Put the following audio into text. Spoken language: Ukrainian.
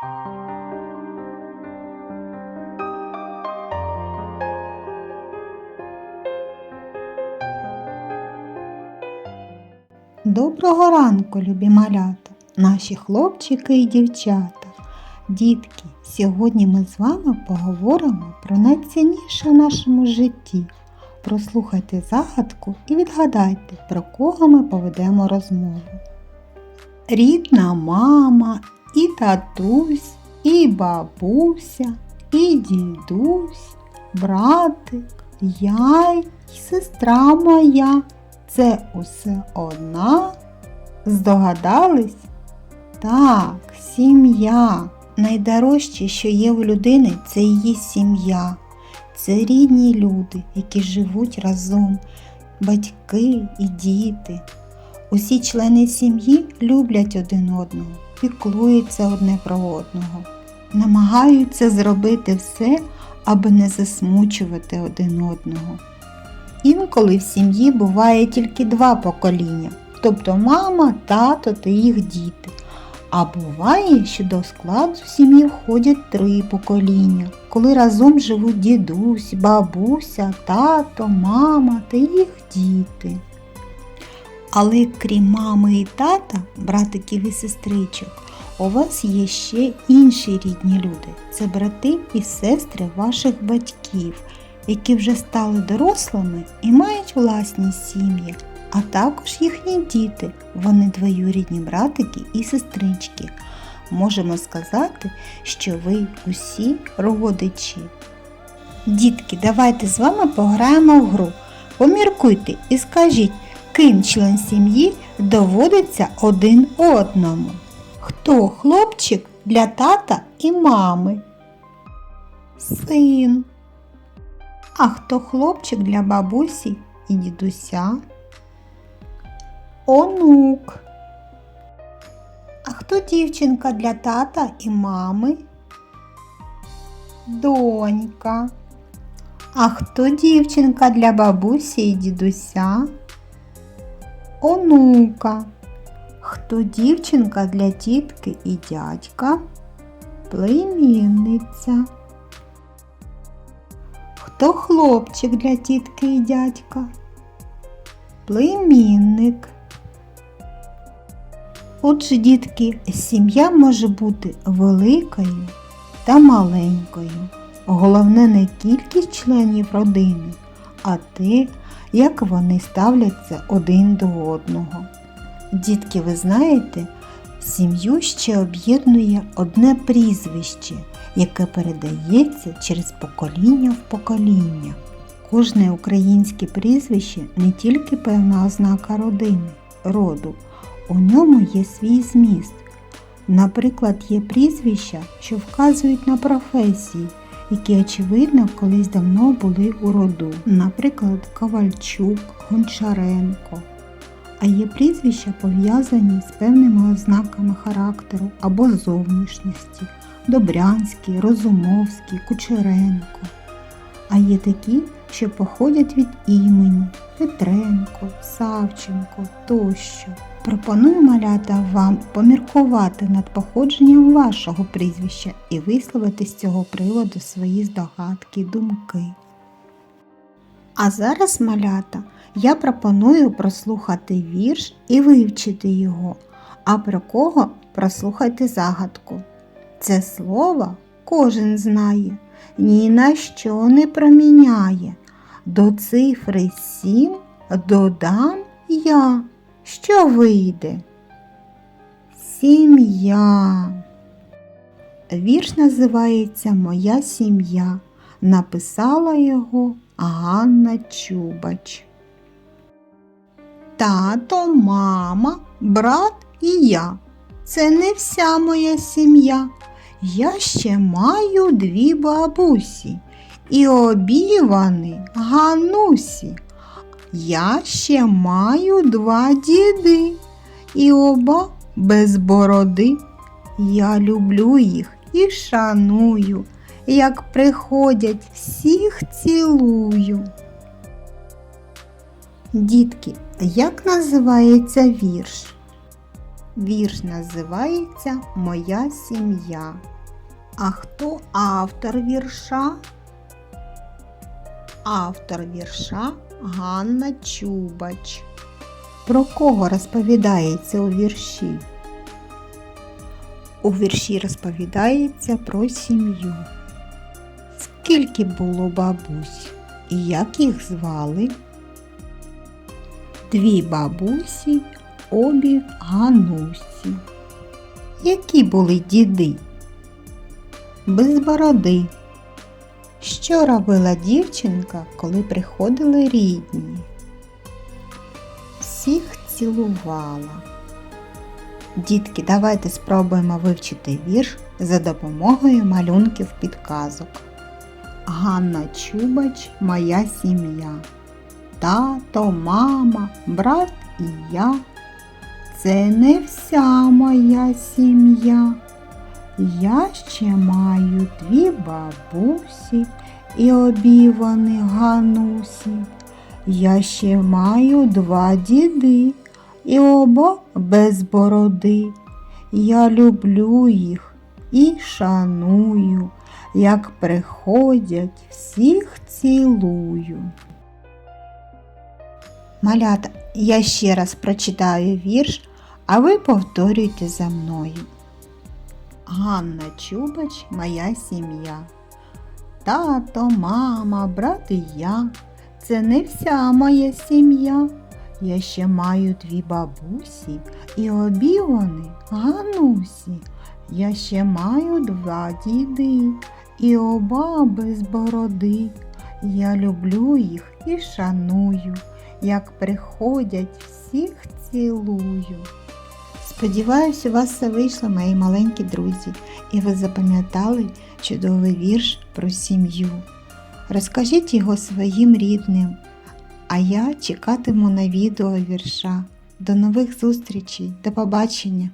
Доброго ранку, любі малята, наші хлопчики і дівчата. Дітки, сьогодні ми з вами поговоримо про найцінніше в нашому житті. Прослухайте загадку і відгадайте, про кого ми поведемо розмову. Рідна мама, і татусь, і бабуся, і дідусь, братик, я й сестра моя. Це усе одна? Здогадались? Так, сім'я. Найдорожче, що є в людини, це її сім'я. Це рідні люди, які живуть разом, батьки і діти. Усі члени сім'ї люблять один одного, піклуються одне про одного, намагаються зробити все, аби не засмучувати один одного. Інколи в сім'ї буває тільки два покоління, тобто мама, тато та їх діти. А буває, що до складу сім'ї входять три покоління, коли разом живуть дідусь, бабуся, тато, мама та їх діти. Але крім мами і тата, братиків і сестричок, у вас є ще інші рідні люди. Це брати і сестри ваших батьків, які вже стали дорослими і мають власні сім'ї, а також їхні діти, вони двоюрідні братики і сестрички. Можемо сказати, що ви усі родичі. Дітки, давайте з вами пограємо в гру. Поміркуйте і скажіть, ким член сім'ї доводиться один одному. Хто хлопчик для тата і мами? Син. А хто хлопчик для бабусі і дідуся? Онук. А хто дівчинка для тата і мами? Донька. А хто дівчинка для бабусі і дідуся? Онука. Хто дівчинка для тітки і дядька? Племінниця. Хто хлопчик для тітки і дядька? Племінник. Отже, дітки, сім'я може бути великою та маленькою. Головне не кількість членів родини, а те, як вони ставляться один до одного. Дітки, ви знаєте, сім'ю ще об'єднує одне прізвище, яке передається через покоління в покоління. Кожне українське прізвище не тільки певна ознака родини, роду, у ньому є свій зміст. Наприклад, є прізвища, що вказують на професії, які, очевидно, колись давно були у роду. Наприклад, Ковальчук, Гончаренко. А є прізвища пов'язані з певними ознаками характеру або зовнішності Добрянський, Розумовський, Кучеренко. А є такі, що походять від імені Петренко, Савченко тощо. Пропоную малята вам поміркувати над походженням вашого прізвища і висловити з цього приводу свої здогадки думки. А зараз, малята, я пропоную прослухати вірш і вивчити його, а про кого прослухайте загадку. Це слово кожен знає, ні на що не проміняє. До цифри сім додам я. Що вийде? Сім'я. Вірш називається Моя сім'я. Написала його Ганна Чубач. Тато, мама, брат і я. Це не вся моя сім'я. Я ще маю дві бабусі і обі ганусі. Я ще маю два діди і оба без бороди. Я люблю їх і шаную, як приходять, всіх цілую. Дітки, як називається вірш? Вірш називається Моя сім'я. А хто автор вірша? Автор вірша Ганна Чубач. Про кого розповідається у вірші? У вірші розповідається про сім'ю. Скільки було бабусь і як їх звали? Дві бабусі, обі ганусі. Які були діди? Без бороди. Що робила дівчинка, коли приходили рідні? Всіх цілувала. Дітки, давайте спробуємо вивчити вірш за допомогою малюнків підказок. Ганна Чубач, моя сім'я. Тато, мама, брат і я. Це не вся моя сім'я. Я ще маю дві бабусі і обі ганусі. Я ще маю два діди і оба без бороди. Я люблю їх і шаную, як приходять, всіх цілую. Малята, я ще раз прочитаю вірш, а ви повторюйте за мною. Ганна Чубач, моя сім'я. Тато, мама, брат і я. Це не вся моя сім'я. Я ще маю дві бабусі, і обі вони ганусі. Я ще маю два діди, і оба без бороди. Я люблю їх і шаную, як приходять, всіх цілую. Сподіваюсь, у вас все вийшло, мої маленькі друзі, і ви запам'ятали чудовий вірш про сім'ю. Розкажіть його своїм рідним, а я чекатиму на відео вірша. До нових зустрічей, до побачення!